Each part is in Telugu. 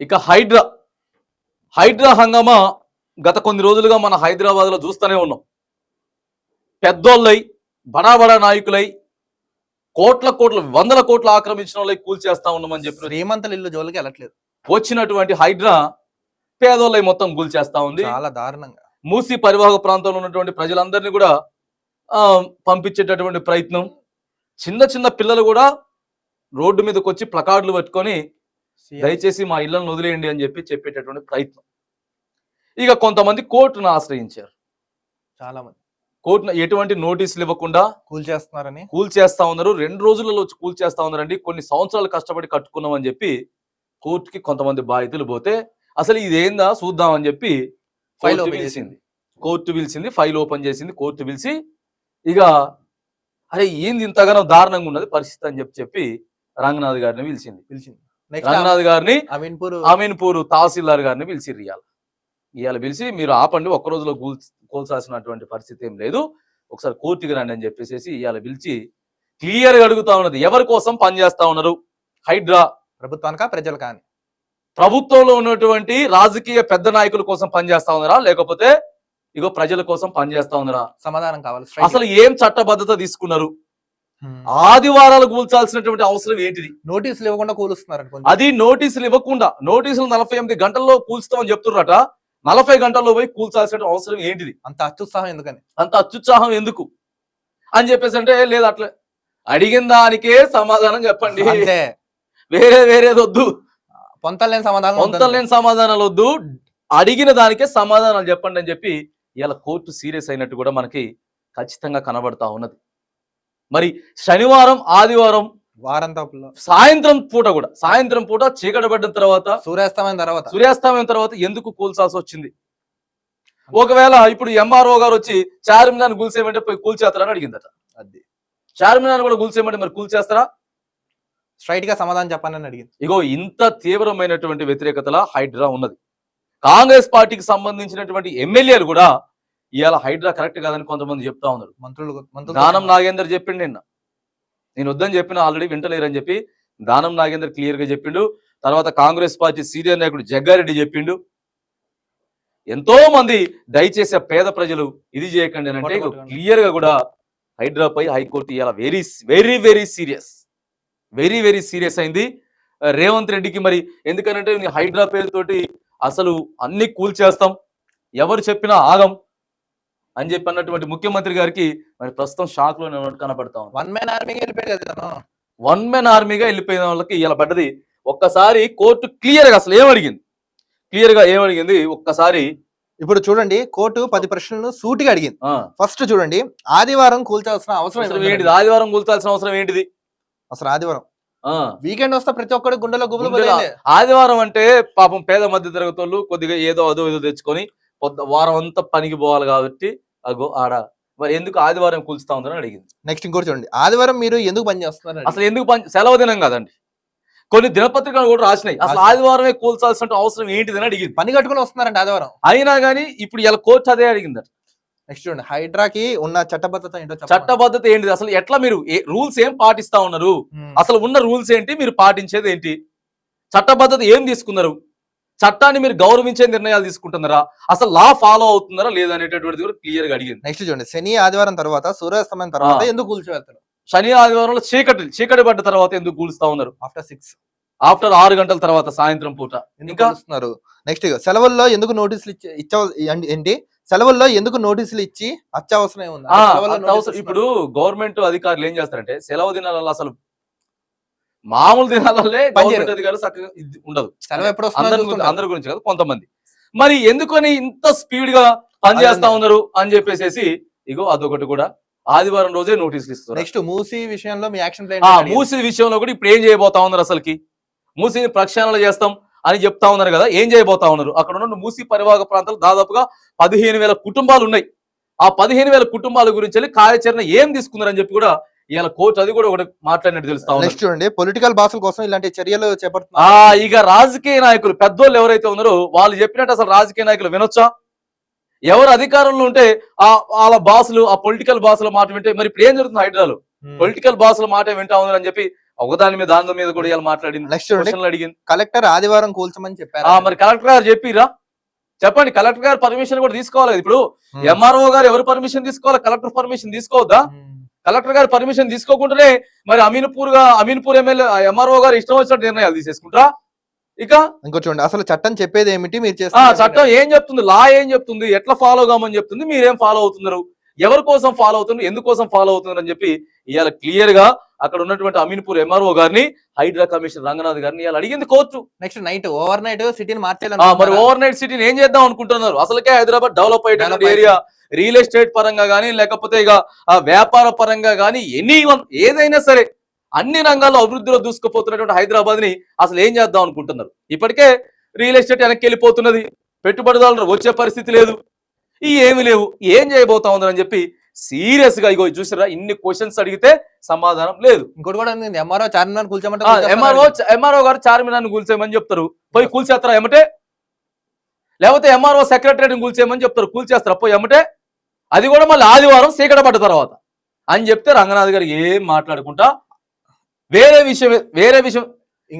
ఇక హైడ్రా హైడ్రా హంగామా గత కొన్ని రోజులుగా మన హైదరాబాద్లో చూస్తూనే ఉన్నాం. పెద్దోళ్ళై బడా బడా నాయకులై కోట్ల కోట్ల వందల కోట్ల ఆక్రమించిన వాళ్ళై కూల్చేస్తా ఉన్నామని చెప్పిన శ్రీమంతుల ఇల్లు జోలికి వెళ్ళట్లేదు. వచ్చినటువంటి హైడ్రా పేదోళ్ళై మొత్తం కూల్చేస్తా ఉంది. చాలా దారుణంగా. మూసి పరివాహక ప్రాంతంలో ఉన్నటువంటి ప్రజలందరినీ కూడా ఆ, పంపించేటటువంటి ప్రయత్నం. చిన్న చిన్న పిల్లలు కూడా రోడ్డు మీదకి వచ్చి ప్లకార్డులు పట్టుకొని దయచేసి మా ఇళ్ళను వదిలేయండి అని చెప్పి చెప్పేటటువంటి ప్రయత్నం. ఇక కొంతమంది కోర్టును ఆశ్రయించారు. చాలా మంది కోర్టును ఎటువంటి నోటీసులు ఇవ్వకుండా కూల్ చేస్తున్నారని. కూల్ చేస్తా ఉన్నారు. రెండు రోజులలో వచ్చి కూల్ చేస్తా ఉన్నారండి. కొన్ని సంవత్సరాలు కష్టపడి కట్టుకున్నాం అని చెప్పి కోర్టుకి కొంతమంది బాధితులు పోతే అసలు ఇదేందా చూద్దామని చెప్పి ఫైల్ ఓపెన్ పిలిచింది. కోర్టు పిలిచింది ఫైల్ ఓపెన్ చేసింది కోర్టు పిలిచి ఇక అరే ఏంది ఇంతగానో దారుణంగా ఉన్నది పరిస్థితి అని చెప్పి చెప్పి రంగనాథ్ గారిని పిలిచింది. పిలిచింది. రంగనాథ్ గారిని అమీన్పూర్ అమీన్పూర్ తహసీల్దార్ గారిని పిలిచిర్రు ఇవాళ ఇవాళ పిలిచి మీరు ఆపండి ఒక్క రోజులో కూల్ కూల్చాల్సినటువంటి పరిస్థితి ఏం లేదు. ఒకసారి కోర్టుకి రండి అని చెప్పేసి ఇవాళ పిలిచి క్లియర్గా అడుగుతా ఉన్నది. ఎవరి కోసం పనిచేస్తా ఉన్నారు? హైడ్రా. ప్రభుత్వానికా ప్రజలు కానీ ప్రభుత్వంలో ఉన్నటువంటి రాజకీయ పెద్ద నాయకుల కోసం పనిచేస్తా ఉన్నారా? లేకపోతే ఇగో ప్రజల కోసం పనిచేస్తా ఉన్నారా? సమాధానం కావాలి. అసలు ఏం చట్టబద్ధత తీసుకున్నారు? ఆదివారాలు కూల్చాల్సినటువంటి అవసరం ఏంటిది? నోటీసులు ఇవ్వకుండా కూలుస్తున్నారు అది నోటీసులు ఇవ్వకుండా నోటీసులు నలభై ఎనిమిది గంటల్లో కూల్స్తామని చెప్తున్నారట. నలభై గంటల్లో పోయి కూల్చాల్సిన అవసరం ఏంటిది? అంత అత్యుత్సాహం ఎందుకని? అంత అత్యుత్సాహం ఎందుకు? అని చెప్పేసి అంటే లేదు అట్లా. అడిగిన దానికే సమాధానం చెప్పండి. వేరే వేరేది వద్దు. పొంతలు లేని సమాధానం కొంత వద్దంతే. లేని సమాధానాలు వద్దు. అడిగిన దానికే సమాధానాలు చెప్పండి అని చెప్పి ఇలా కోర్టు సీరియస్ అయినట్టు కూడా మనకి ఖచ్చితంగా కనబడతా ఉన్నది. మరి శనివారం ఆదివారం వారంతా సాయంత్రం పూట కూడా సాయంత్రం పూట చీకటి పడ్డ తర్వాత సూర్యాస్తమైన తర్వాత. సూర్యాస్తమయం తర్వాత ఎందుకు కూల్చాల్సి వచ్చింది? ఒకవేళ ఇప్పుడు ఎంఆర్ఓ గారు వచ్చి చార్మినార్ కూల్చేయమంటే పోయి కూల్చేస్తారని అడిగిందట. అది. చార్మినార్ కూడా కూల్చేయమంటే మరి కూల్చేస్తారా స్ట్రైట్గా సమాధానం చెప్పండి అని అడిగింది. ఇగో ఇంత తీవ్రమైనటువంటి వ్యతిరేకతల హైడ్రా ఉన్నది. కాంగ్రెస్ పార్టీకి సంబంధించినటువంటి ఎమ్మెల్యేలు కూడా ఇవాళ హైడ్రా కరెక్ట్ కాదని కొంతమంది చెప్తా ఉన్నారు. మంత్రులు దానం నాగేందర్ చెప్పిండు నిన్న. నేను వద్దని చెప్పిన ఆల్రెడీ వింటలేరని చెప్పి దానం నాగేందర్ క్లియర్గా చెప్పిండు. తర్వాత కాంగ్రెస్ పార్టీ సీనియర్ నాయకుడు జగ్గారెడ్డి చెప్పిండు. ఎంతో మంది దయచేసి పేద ప్రజలు ఇది చేయకండి అని అంటే. క్లియర్గా కూడా హైడ్రా పై హైకోర్టు ఇవాళ very very very serious. Very very serious అయింది. రేవంత్ రెడ్డికి మరి ఎందుకనంటే హైడ్రా పేరుతోటి అసలు అన్ని కూల్చేస్తాం. ఎవరు చెప్పినా ఆగం. అని చెప్పి అన్నటువంటి ముఖ్యమంత్రి గారికి మరి ప్రస్తుతం షాక్లో కనపడతా వన్ మ్యాన్ ఆర్మీకి వెళ్ళిపోయాడు కదా. వన్ మెన్ ఆర్మీగా వెళ్ళిపోయిన వాళ్ళకి ఇలా పడ్డది. ఒక్కసారి కోర్టు క్లియర్గా అసలు ఏమడిగింది? క్లియర్గా ఏమడిగింది? ఒక్కసారి ఇప్పుడు చూడండి కోర్టు పది ప్రశ్నలను సూటిగా అడిగింది. ఫస్ట్ చూడండి ఆదివారం కూల్చాల్సిన అవసరం? ఏంటిది? ఆదివారం కూల్చాల్సిన అవసరం ఏంటిది? అసలు ఆదివారం. ఆ, వీకెండ్ వస్తే ప్రతి ఒక్కడి గుండెలో గుబులు. ఆదివారం అంటే పాపం పేద మధ్య తరగతి కొద్దిగా ఏదో అదో ఏదో తెచ్చుకొని పొద్దు వారం అంతా పనికి పోవాలి కాబట్టి అగో ఆడ. మరి ఎందుకు ఆదివారం కూల్చుతా ఉందని అడిగింది. నెక్స్ట్ ఇంకోటి చూడండి. ఆదివారం మీరు ఎందుకు పని చేస్తున్నారు అసలు ఎందుకు పని సెలవు దినం కదండి. కొన్ని దినపత్రికలు కూడా రాసినాయి. అసలు. ఆదివారమే కూల్చాల్సిన అవసరం ఏంటిదని అడిగింది. పని కట్టుకుని వస్తున్నారండి ఆదివారం. అయినా కానీ ఇప్పుడు ఇలా కోర్టు అదే అడిగింది నెక్స్ట్ చూడండి. హైడ్రాకి ఉన్న చట్టబద్ధత ఏంటో. చట్టబద్ధత ఏంటిది? అసలు ఎట్లా మీరు రూల్స్ ఏం పాటిస్తా ఉన్నారు. అసలు ఉన్న రూల్స్ ఏంటి? మీరు పాటించేది ఏంటి? చట్టబద్ధత ఏం తీసుకున్నారు? చట్టాన్ని మీరు గౌరవించే నిర్ణయాలు తీసుకుంటున్నారా? అసలు లా ఫాలో అవుతున్నారా లేదా అనేటటువంటిది కూడా క్లియర్గా అడిగింది. నెక్స్ట్ చూడండి. శని ఆదివారం తర్వాత సూర్యాస్తమయం తర్వాత. ఎందుకు కూల్చివేస్తారు? శని ఆదివారంలో చీకటి చీకటి పడ్డ తర్వాత ఎందుకు కూలుస్తా ఉన్నారు? ఆఫ్టర్ సిక్స్ ఆఫ్టర్ ఆరు గంటల తర్వాత సాయంత్రం పూట. ఎందుకు ఇంకా? కూలుస్తున్నారు? నెక్స్ట్ సెలవుల్లో ఎందుకు నోటీసులు ఇచ్చి ఇచ్చ ఏంటి సెలవుల్లో ఎందుకు నోటీసులు ఇచ్చి అత్యవసరం ఇప్పుడు గవర్నమెంట్ అధికారులు ఏం చేస్తారంటే సెలవు దినాలలో అసలు మామూలు దినాలల్లే చేయరు. గవర్నమెంట్ అధికారులు చక్కగా ఉండదు. ఎప్పుడు అందరి గురించి కాదు కొంతమంది. మరి ఎందుకని ఇంత స్పీడ్గా పనిచేస్తా. ఉన్నారు అని చెప్పేసి ఇగో అదొకటి కూడా ఆదివారం రోజే నోటీసులు ఇస్తున్నారు. నెక్స్ట్ మూసీ విషయంలో మీ యాక్షన్ ప్లాన్ మూసి విషయంలో కూడా ఇప్పుడు ఏం చేయబోతా ఉన్నారు అసలుకి? మూసిని ప్రక్షాళన చేస్తాం అని చెప్తా ఉన్నారు కదా ఏం చేయబోతా ఉన్నారు? అక్కడ ఉన్న మూసి పరివాహక ప్రాంతాలు దాదాపుగా పదిహేను వేల కుటుంబాలు ఉన్నాయి. ఆ పదిహేను వేల కుటుంబాల గురించి వెళ్ళి కార్యాచరణ ఏం తీసుకున్నారని చెప్పి కూడా ఇవాళ కోర్టు అది కూడా ఒకటి మాట్లాడినట్టు తెలుస్తా ఉన్నారు. నెక్స్ట్ చూడండి పొలిటికల్ బాసుల కోసం ఇలాంటి చర్యలు ఆ చేపడుతున్నారు ఇక రాజకీయ నాయకులు పెద్దోళ్ళు ఎవరైతే ఉన్నారో వాళ్ళు చెప్పినట్టు అసలు రాజకీయ నాయకులు వినొచ్చా? ఎవరు అధికారంలో ఉంటే ఆ వాళ్ళ బాసులు ఆ పొలిటికల్ బాసుల మాట వింటే మరి ఇప్పుడు ఏం జరుగుతుంది హైడ్రాలో ఉమ్. పొలిటికల్ బాసుల మాట వింటా ఉన్నారని చెప్పి ఒకదాని మీద దాని మీద కూడా ఇవాళ మాట్లాడింది. నెక్స్ట్ అడిగింది. కలెక్టర్ ఆదివారం కూల్చమని చెప్పారు. ఆ మరి కలెక్టర్ గారు చెప్పిరా చెప్పండి కలెక్టర్ గారు పర్మిషన్ కూడా తీసుకోవాలి ఇప్పుడు. ఎంఆర్ఓ గారు ఎవరు పర్మిషన్ తీసుకోవాలి? కలెక్టర్ పర్మిషన్ తీసుకోవద్దా? ఉమ్. కలెక్టర్ గారు పర్మిషన్ తీసుకోకుండానే మరి అమీన్పూర్గా అమీన్పూర్ ఎమ్మెల్యే ఎంఆర్ఓ గారు ఇష్టం వచ్చినట్టు నిర్ణయాలు తీసేసుకుంటారా? ఇక? ఇంకో చూడండి అసలు చట్టం చెప్పేది ఏమిటి? మీరు చట్టం ఏం చెప్తుంది? లా ఏం చెప్తుంది? ఎట్లా ఫాలో కామని చెప్తుంది? మీరేం ఫాలో అవుతున్నారు? ఎవరి కోసం ఫాలో అవుతున్నారు? ఎందుకోసం ఫాలో అవుతున్నారు అని చెప్పి ఇవాళ క్లియర్గా అక్కడ ఉన్నటువంటి అమీన్పూర్ ఎంఆర్ఓ గారిని హైడ్రా కమిషన్ రంగనాథ్ గారిని ఇవాళ అడిగింది court. Next night overnight సిటీని ఆ, మరి ఓవర్ నైట్ సిటీని ఏం చేద్దాం అనుకుంటున్నారు? అసలుకే హైదరాబాద్ డెవలప్ అయ్యేటువంటి Develop ఏరియా రియల్ ఎస్టేట్ పరంగా కానీ లేకపోతే ఇక ఆ వ్యాపార పరంగా కానీ ఎనీ వన్ ఏదైనా సరే అన్ని రంగాల్లో అభివృద్ధిలో దూసుకుపోతున్నటువంటి హైదరాబాద్ని అసలు ఏం చేద్దాం అనుకుంటున్నారు? ఇప్పటికే రియల్ ఎస్టేట్ వెనక్కి వెళ్ళిపోతున్నది. పెట్టుబడిదారులు వచ్చే పరిస్థితి లేదు. ఈ ఏమి లేవు. ఏం చేయబోతా ఉందని చెప్పి సీరియస్గా ఇగో చూసారా ఇన్ని క్వశ్చన్స్ అడిగితే సమాధానం లేదు. ఇంకోటి కూడా ఎంఆర్ఓ చార్మినార్ కూల్చమంటే ఎంఆర్ఓ ఎంఆర్ఓ గారు చార్మినార్ని కూల్చేయమని చెప్తారు. పోయి కూల్చేస్తారా ఏమంటే? లేకపోతే ఎంఆర్ఓ సెక్రటరీని కూల్చేయమని చెప్తారు. కూల్చేస్తారా? పోయి ఏమంటే? అది కూడా మళ్ళీ ఆదివారం సీకట పడ్డ తర్వాత. అని చెప్తే రంగనాథ్ గారు ఏం మాట్లాడుకుంటా? వేరే విషయం వేరే విషయం.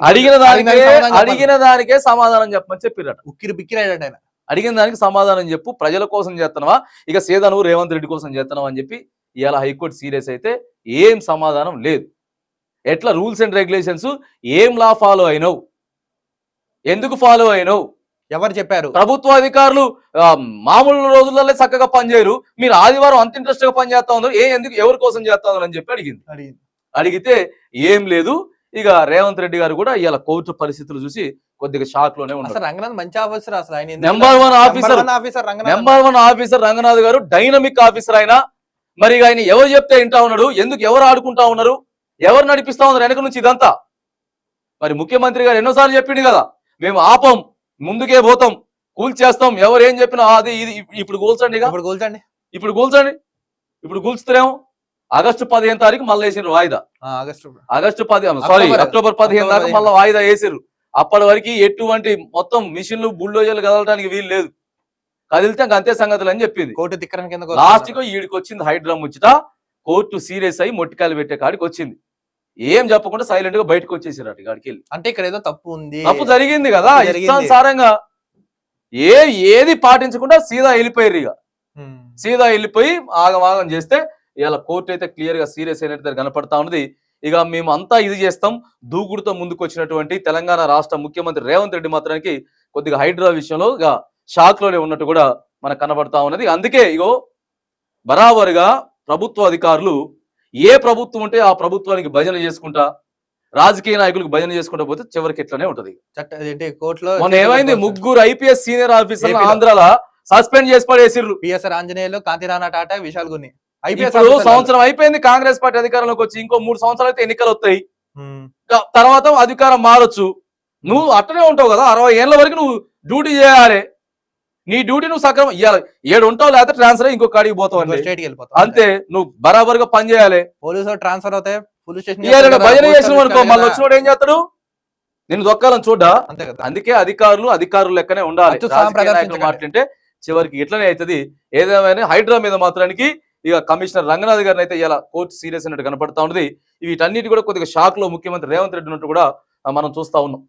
అడిగిన దానికే అడిగిన దానికే సమాధానం చెప్పమని చెప్పిరట. ఉక్కిరి బిక్కిరి ఆయన. అడిగిన దానికి సమాధానం చెప్పు. ప్రజల కోసం చేస్తున్నావా? ఇక సీదను రేవంత్ రెడ్డి కోసం చేస్తున్నావా అని చెప్పి ఇవాళ హైకోర్టు సీరియస్ అయితే ఏం సమాధానం లేదు. ఎట్లా రూల్స్ అండ్ రెగ్యులేషన్స్ ఏం లా ఫాలో అయినవు? ఎందుకు ఫాలో అయినవు? ఎవరు చెప్పారు? ప్రభుత్వ అధికారులు మామూలు రోజులలో చక్కగా పనిచేయరు. మీరు ఆదివారం అంత ఇంట్రెస్ట్గా పని చేస్తా ఉన్నారు. ఏ ఎందుకు ఎవరి కోసం చేస్తా ఉన్నారు అని చెప్పి అడిగింది. అడిగితే ఏం లేదు. ఇక రేవంత్ రెడ్డి గారు కూడా ఇవాళ కోర్టు పరిస్థితులు చూసి కొద్దిగా షాక్లోనే ఉన్నారు. రంగనాథ్ మంచి ఆఫీసర్ అసలు ఆయన నెంబర్ ఇలా- one officer number one officer Ranganath. గారు డైనమిక్ ఆఫీసర్ ఆయన. మరి ఆయన ఎవరు చెప్తే వింటా ఉన్నాడు? ఎందుకు ఎవరు ఆడుకుంటా ఉన్నారు? ఎవరు నడిపిస్తా ఉన్నారు వెనక నుంచి ఇదంతా? మరి ముఖ్యమంత్రి గారు ఎన్నోసార్లు చెప్పిండు కదా మేము ఆపం. ముందుకే పోతాం. కూల్చేస్తాం ఎవరు ఏం చెప్పినా అది ఇది. ఇప్పుడు కూల్చండి ఇప్పుడు కూల్చండి. ఇప్పుడు కూల్చండి. ఇప్పుడు కూల్చుతారేమో ఆగస్టు పదిహేను తారీఖు మళ్ళీ వేసిండ్రు వాయిదా. ఆగస్టు ఆగస్టు పది సారీ అక్టోబర్. పదిహేను అక్టోబర్ మళ్ళీ వాయిదా వేసారు అప్పటి వరకు ఎటువంటి మొత్తం మిషన్లు బుల్డోజర్లు కదలడానికి వీలు లేదు. కదిలితే అంతే సంగతులు అని చెప్పింది. కోర్టు తిక్కరం కింద లాస్ట్కు ఈడికి వచ్చింది హైడ్రా ముచ్చట. కోర్టు సీరియస్ అయ్యి మొట్టికాయలు పెట్టే కాడికి వచ్చింది. ఏం చెప్పకుండా సైలెంట్గా బయటకు వచ్చేసారు అటు వెళ్ళి. అంటే ఇక్కడ ఏదో తప్పు ఉంది. తప్పు జరిగింది కదా. ఇష్టానుసారంగా. ఏ ఏది పాటించకుండా సీదా వెళ్ళిపోయారు ఇక. సీదా వెళ్ళిపోయి ఆగమాగం చేస్తే ఇలా కోర్టు అయితే క్లియర్గా సీరియస్ అయినట్టు కనపడతా ఉన్నది. ఇక మేము అంతా ఇది చేస్తాం. దూకుడుతో ముందుకు వచ్చినటువంటి తెలంగాణ రాష్ట్ర ముఖ్యమంత్రి రేవంత్ రెడ్డి మాత్రానికి కొద్దిగా హైడ్రా విషయంలో ఇక షాక్లోనే ఉన్నట్టు కూడా మనకు కనబడతా ఉన్నది. అందుకే ఇగో బరాబరుగా ప్రభుత్వ అధికారులు ఏ ప్రభుత్వం ఉంటే ఆ ప్రభుత్వానికి భజన చేసుకుంటా రాజకీయ నాయకులకు భజన చేసుకుంటా పోతే చివరికి ఇట్లనే ఉంటది. కోర్టులో మొన్న ఏమైంది? ముగ్గురు ఐపీఎస్ సీనియర్ ఆఫీసర్లు ఏపీలో. ఆంధ్రాల సస్పెండ్ చేసి పడేసిర్రు. పిఎస్ఆర్ ఆంజనేయులు కాంతిరాణా టాటా విశాల్ గుని ఐపీఎస్ ఇప్పుడు సంవత్సరం అయిపోయింది కాంగ్రెస్ పార్టీ అధికారంలోకి వచ్చి ఇంకో మూడు సంవత్సరాలు అయితే ఎన్నికలు వస్తాయి. తర్వాత అధికారం మారొచ్చు. నువ్వు అట్టనే ఉంటావు కదా అరవై ఏళ్ళ వరకు నువ్వు డ్యూటీ చేయాలి. నీ డ్యూటీ నువ్వు సక్రమం ఇవ్వాలి ఏడు ఉంటావు లేకపోతే ట్రాన్స్ఫర్ ఇంకో కాడికి పోతావు అండి. స్టేట్కి వెళ్ళిపోతాం అంతే నువ్వు బరాబర్గా పని చేయాలి. పోలీసు ట్రాన్స్ఫర్ అవుతాయి పోలీస్ స్టేషన్ భజన చేసిన అనుకో మళ్ళీ వచ్చినోడు ఏం చేస్తాడు? నేను దొక్కాలని చూడ్డా? అంతే కదా. అందుకే అధికారులు అధికారులు లెక్కనే ఉండాలి. మాట్లాడితే చివరికి ఇట్లనే అవుతుంది. ఏదేమైనా హైడ్రా మీద మాత్రానికి ఇక కమిషనర్ రంగనాథ్ గారిని అయితే ఇలా కోర్టు సీరియస్ అన్నట్టు కనపడతా ఉన్నది. వీటన్నిటి కూడా కొద్దిగా షాక్లో ముఖ్యమంత్రి రేవంత్ రెడ్డి ఉన్నట్టు కూడా మనం చూస్తా ఉన్నాం.